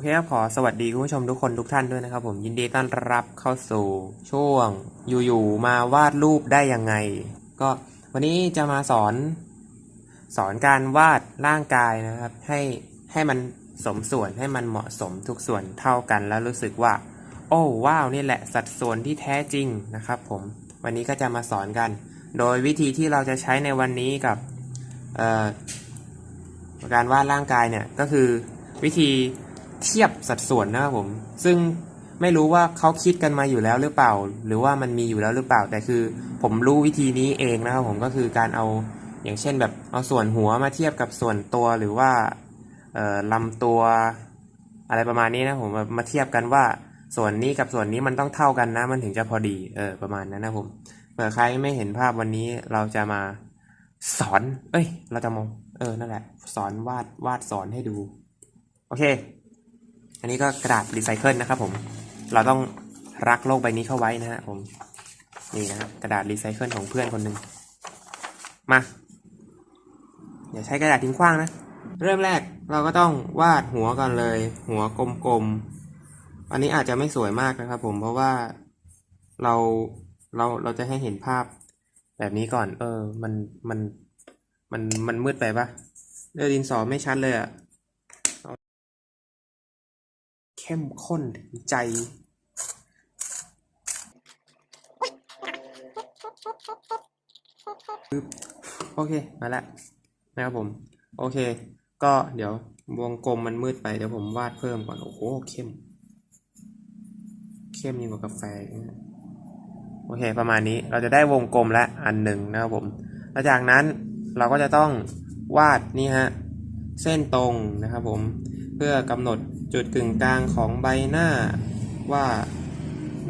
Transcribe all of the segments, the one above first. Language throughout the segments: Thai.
อเคครับขอสวัสดีคุณผู้ชมทุกคนทุกท่านด้วยนะครับ ผมยินดีต้อนรับเข้าสู่ช่วง อยู่ๆมาวาดรูปได้ยังไง ก็วันนี้จะมาสอน สอนการวาดร่างกายนะครับ ให้ให้มันสมส่วนให้มันเหมาะสมทุกส่วนเท่ากันแล้วรู้สึกว่า โอ้ว้าวนี่แหละสัดส่วนที่แท้จริงนะครับ ผมวันนี้ก็จะมาสอนกัน โดยวิธีที่เราจะใช้ในวันนี้กับการวาดร่างกายเนี่ยก็คือวิธี เทียบสัดส่วนนะครับผม ซึ่งไม่รู้ว่าเขาคิดกันมาอยู่แล้วหรือเปล่า หรือว่ามันมีอยู่แล้วหรือเปล่า แต่คือผมรู้วิธีนี้เองนะครับผมก็คือการเอาอย่างเช่นแบบเอาส่วนหัวมาเทียบกับส่วนตัวหรือว่าลำตัวอะไรประมาณนี้นะผมมาเทียบกันว่าส่วนนี้กับส่วนนี้มันต้องเท่ากันนะ มันถึงจะพอดีเออประมาณนั้นนะผมเผื่อใครไม่เห็นภาพวันนี้เราจะมาสอน เอ้ย เราจะมอง เออ นั่นแหละ สอนวาดวาดสอนให้ดู โอเค อันนี้ก็กระดาษรีไซเคิลนะครับผม เราต้องรักโลกใบนี้เข้าไว้นะฮะผม นี่นะครับกระดาษรีไซเคิลของเพื่อนคนหนึ่งมา อย่าใช้กระดาษทิ้งขว้างนะ เริ่มแรกเราก็ต้องวาดหัวก่อนเลย หัวกลมๆ อันนี้อาจจะไม่สวยมากนะครับผมเพราะว่าเราเราเราจะให้เห็นภาพแบบนี้ก่อน เออ มันมันมันมันมืดไปปะเลือดินสอไม่ชัดเลยอะเอา เข้มข้นถึงใจรึบโอเค มาแล้วนะครับผม โอเค ก็เดี๋ยววงกลมมันมืดไป เดี๋ยวผมวาดเพิ่มก่อน โอ้โห เข้ม เข้มยิ่งกว่ากาแฟ โอเค ประมาณนี้ เราจะได้วงกลมและอันหนึ่งนะครับผมแล้วจากนั้นเราก็จะต้องวาดนี่ฮะ เส้นตรงนะครับผม เพื่อกำหนด จุดกึ่งกลางของใบหน้าว่า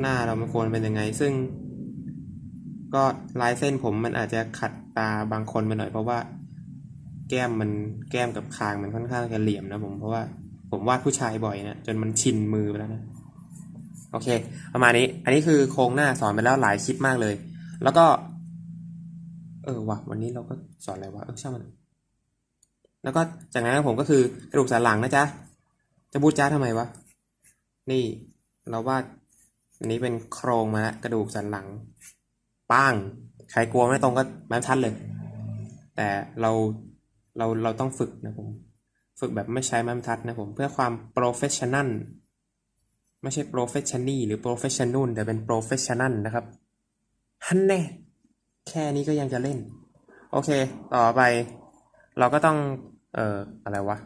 หน้าเรามันควรเป็นยังไง ซึ่ง ก็ลายเส้นผมมันอาจจะขัดตาบางคนไปหน่อยเพราะว่า แก้มมันแก้มกับคางมันค่อนข้างจะเหลี่ยมนะผมเพราะว่าผมวาดผู้ชายบ่อยนะจนมันชินมือไปแล้วนะโอเค ประมาณนี้ อันนี้คือโครงหน้าสอนไปแล้วหลายคลิปมากเลย แล้วก็ เออว่ะวันนี้เราก็สอนอะไรวะเออช่างมัน แล้วก็จากนั้นผมก็คือกระดูกสันหลังนะจ๊ะ จะบูดจ้าทำไมวะ นี่เราวาดอันนี้เป็นโครงมาแล้วกระดูกสันหลังป้างใครกลัวไม่ตรงก็ไม้ทัดเลย แต่เราเราเราต้องฝึกนะผม ฝึกแบบไม่ใช้ไม้บรรทัดนะผม เพื่อความโปรเฟชชั่น a ลไม่ใช่โปรเฟชชั่นี่หรือโปรเฟชชั่นูนแต่เป็นโปรเฟชชั่น a ลนะครับฮันแน่แค่นี้ก็ยังจะเล่น โอเค ต่อไป เราก็ต้อง เอ่ออะไรวะ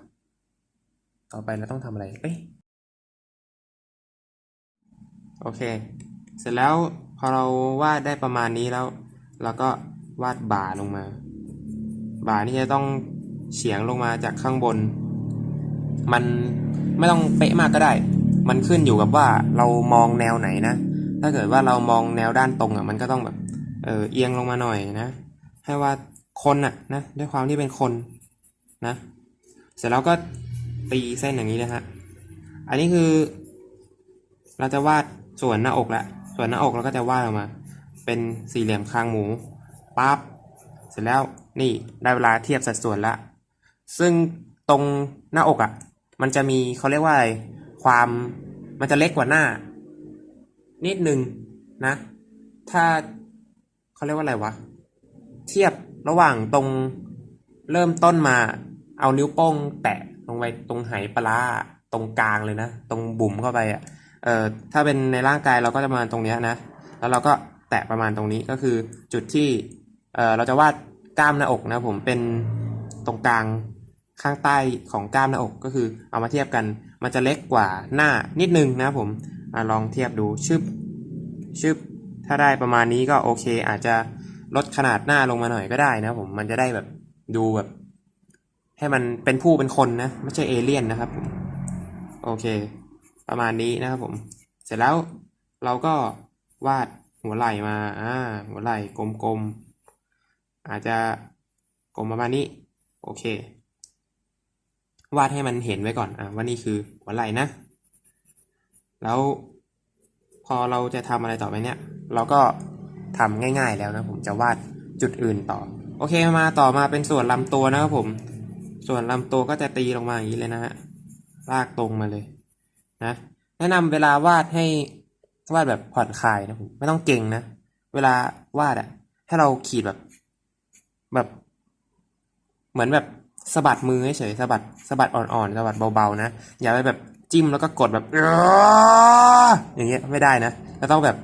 ต่อไปเราต้องทำอะไรเอ้ยโอเค เสร็จแล้วพอเราวาดได้ประมาณนี้แล้ว เราก็วาดบ่าลงมา บ่านี่จะต้องเฉียงลงมาจากข้างบน มันไม่ต้องเป๊ะมากก็ได้ มันขึ้นอยู่กับว่าเรามองแนวไหนนะ ถ้าเกิดว่าเรามองแนวด้านตรงอะ มันก็ต้องแบบเออเอียงลงมาหน่อยนะ ให้ว่าคนอะนะด้วยความที่เป็นคนนะ เสร็จแล้วก็ ตีเส้นอย่างนี้นะฮะ อันนี้คือ เราจะวาดส่วนหน้าอกละ ส่วนหน้าอกเราก็จะวาดออกมา เป็นสี่เหลี่ยมคางหมูปั๊บเสร็จแล้วนี่ได้เวลาเทียบสัดส่วนละ ซึ่งตรงหน้าอกอะ่ะ มันจะมีเขาเรียกว่าอะไร ความมันจะเล็กกว่าหน้า นิดนึงนะ ถ้าเขาเรียกว่าอะไรวะ เทียบระหว่างตรงเริ่มต้นมา เอานิ้วโป้งแตะ ลงไปตรงไหปลาร้าตรงกลางเลยนะ ตรงบุ๋มเข้าไปอะเอ่อถ้าเป็นในร่างกายเราก็จะประมาณตรงเนี้ยนะ แล้วเราก็แตะประมาณตรงนี้ก็คือจุดที่เอ่อเราจะวาดกล้ามหน้าอกนะผมเป็นตรงกลางข้างใต้ของกล้ามหน้าอกก็คือเอามาเทียบกัน มันจะเล็กกว่าหน้านิดนึงนะผมอลองเทียบดูชึบชึบถ้าได้ประมาณนี้ก็โอเค อาจจะลดขนาดหน้าลงมาหน่อยก็ได้นะผมมันจะได้แบบดูแบบ ให้มันเป็นผู้เป็นคนนะ ไม่ใช่เอเลี่ยนนะครับผมโอเค ประมาณนี้นะครับผม เสร็จแล้วเราก็วาดหัวไหล่มาอ่าหัวไหล่กลมๆ อาจจะกลมประมาณนี้ โอเค วาดให้มันเห็นไว้ก่อนอะว่านี่คือหัวไหล่นะ แล้วพอเราจะทำอะไรต่อไปเนี่ยเราก็ทำง่าย ๆ แล้วนะผมจะวาดจุดอื่นต่อ โอเคมาต่อมาเป็นส่วนลำตัวนะครับผม ส่วนลำตัวก็จะตีลงมาอย่างนี้เลยนะฮะลากตรงมาเลยนะแนะนำเวลาวาดให้วาดแบบผ่อนคลายนะผมไม่ต้องเก่งนะ เวลาวาดอะให้เราขีดแบบ แบบ เหมือนแบบสะบัดมือเฉยสะบัดสะบัดอ่อนๆสะบัดเบาๆนะอย่าไปแบบจิ้มแล้วก็กดแบบอย่างเงี้ยไม่ได้นะเราต้องแบบ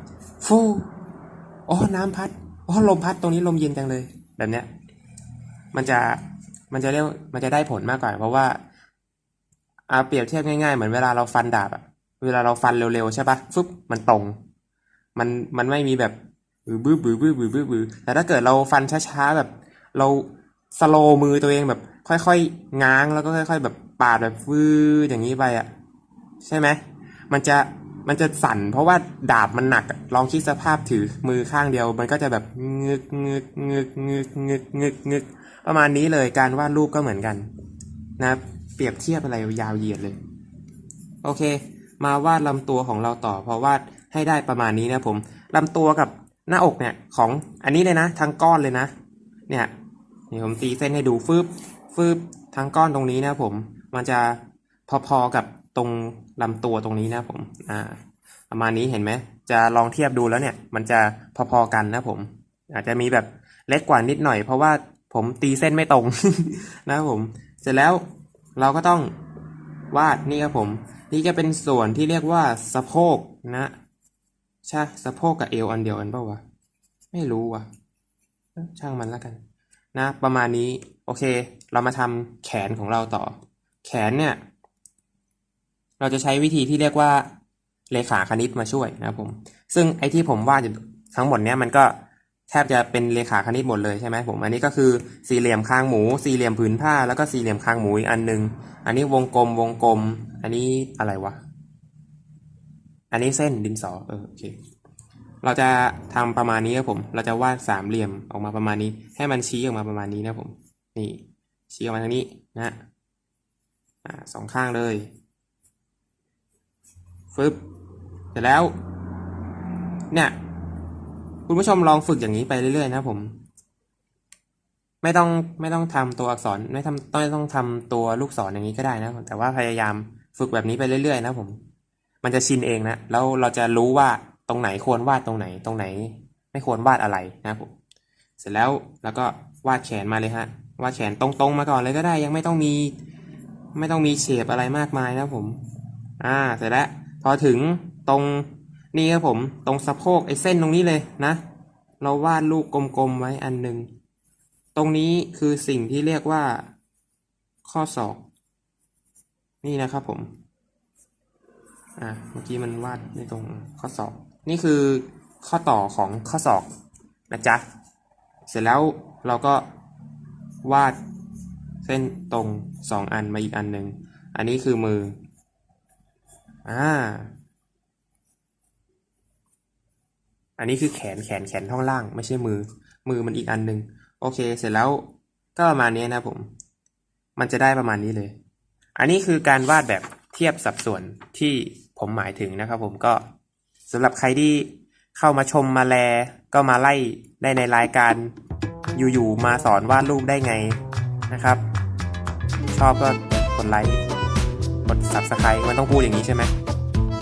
ฟูโอ้น้ำพัดโอ้ลมพัดตรงนี้ลมเย็นจังเลย แบบเนี้ย มันจะ มันจะเรียกมันจะได้ผลมากกว่าเพราะว่าอาเปรียบเทียบง่ายๆ เหมือนเวลาเราฟันดาบอะเวลาเราฟันเร็วๆใช่ปะฟึบมันตรง มันมันไม่มีแบบบื้อบื้อบื้อบื้อบื้อบื้อแต่ถ้าเกิดเราฟันช้าๆแบบ เราสโลมือตัวเองแบบ ค่อยๆง้างแล้วก็ค่อย ๆ แบบปาดแบบวืดอย่างนี้ไปอะใช่ไหมมันจะ มันจะสั่นเพราะว่าดาบมันหนักลองคิดสภาพถือมือข้างเดียว มันก็จะแบบงึกงึกงึกงึกงึกงึกงึกประมาณนี้เลยการวาดรูปก็เหมือนกัน นะ เปรียบเทียบอะไรยาวเหยียดเลย โอเค มาวาดลำตัวของเราต่อเพราะวาดให้ได้ประมาณนี้นะผมลำตัวกับหน้าอกเนี่ยของอันนี้เลยนะทั้งก้อนเลยนะ เนี่ยนี่ผมตีเส้นให้ดูฟืบฟืบทั้งก้อนตรงนี้นะผม มันจะพอๆกับ รงลำตัวตรงนี้นะผมอ่าประมาณนี้เห็นไหมจะลองเทียบดูแล้วเนี่ย มันจะพอๆกันนะผม อาจจะมีแบบเล็กกว่านิดหน่อย เพราะว่าผมตีเส้นไม่ตรงนะครับผม เสร็จแล้วเราก็ต้องวาดนี่ครับผม นี่จะเป็นส่วนที่เรียกว่าสะโพกนะใช่สะโพกกับเอวอันเดียวกันเปล่าวะไม่รู้ว่ะ ช่างมันแล้วกัน นะ ประมาณนี้ โอเค เรามาทำแขนของเราต่อ แขนเนี่ย เราจะใช้วิธีที่เรียกว่าเลขาคณิตมาช่วยนะครับผม ซึ่งไอที่ผมวาดอยู่ทั้งหมดเนี้ยมันก็แทบจะเป็นเลขาคณิตหมดเลยใช่ไหมผม อันนี้ก็คือสี่เหลี่ยมคางหมู สี่เหลี่ยมผืนผ้า แล้วก็สี่เหลี่ยมคางหมูอีกอันหนึง อันนี้วงกลมวงกลม อันนี้อะไรวะ อันนี้เส้นดินสอเออโอเค เราจะทำประมาณนี้ครับผม เราจะวาดสามเหลี่ยมออกมาประมาณนี้ ให้มันชี้ออกมาประมาณนี้นะผม นี่ชี้ออกมาทางนี้นะอ่าสองข้างเลย ฟึบเสร็จแล้ว เนี่ย คุณผู้ชมลองฝึกอย่างนี้ไปเรื่อยๆนะผม ไม่ต้องไม่ต้องทำตัวอักษรไม่ทำต้องต้องทำตัวลูกศรอย่างนี้ก็ได้นะ แต่ว่าพยายามฝึกแบบนี้ไปเรื่อยๆ นะผม มันจะชินเองนะ แล้วเราจะรู้ว่าตรงไหนควรวาดตรงไหน ตรงไหน ไม่ควรวาดอะไรนะผม เสร็จแล้วแล้วก็วาดแขนมาเลยฮะ วาดแขนตรงๆมาก่อนเลยก็ได้ ยังไม่ต้องมี ไม่ต้องมีเฉดอะไรมากมายนะผม อ่า เสร็จแล้ว พอถึงตรงนี่ครับผมตรงสะโพกไอ้เส้นตรงนี้เลยนะ เราวาดลูกกลมๆไว้อันหนึ่งตรงนี้คือสิ่งที่เรียกว่า ข้อศอก นี่นะครับผมอ่าเมื่อกี้มันวาดในตรงข้อศอก นี่คือข้อต่อของข้อศอกนะจ๊ะเสร็จแล้วเราก็วาดเส้นตรงสองอันมาอีกอันหนึ่งอันนี้คือมือ อ่า อันนี้คือแขนแขนแขนท่อนล่าง ไม่ใช่มือ มือมันอีกอันหนึ่งโอเค เสร็จแล้วก็ประมาณนี้นะผม มันจะได้ประมาณนี้เลย อันนี้คือการวาดแบบเทียบสัดส่วนที่ผมหมายถึงนะครับผมก็สำหรับใครที่เข้ามาชมมาแลก็มาไล่ได้ในรายการอยู่ๆมาสอนวาดรูปได้ไงนะครับ ชอบก็กดไลค์ กด subscribe มันต้องพูดอย่างนี้ใช่ไหม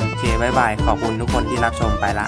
โอเคบายบาย ขอบคุณทุกคนที่รับชมไปละ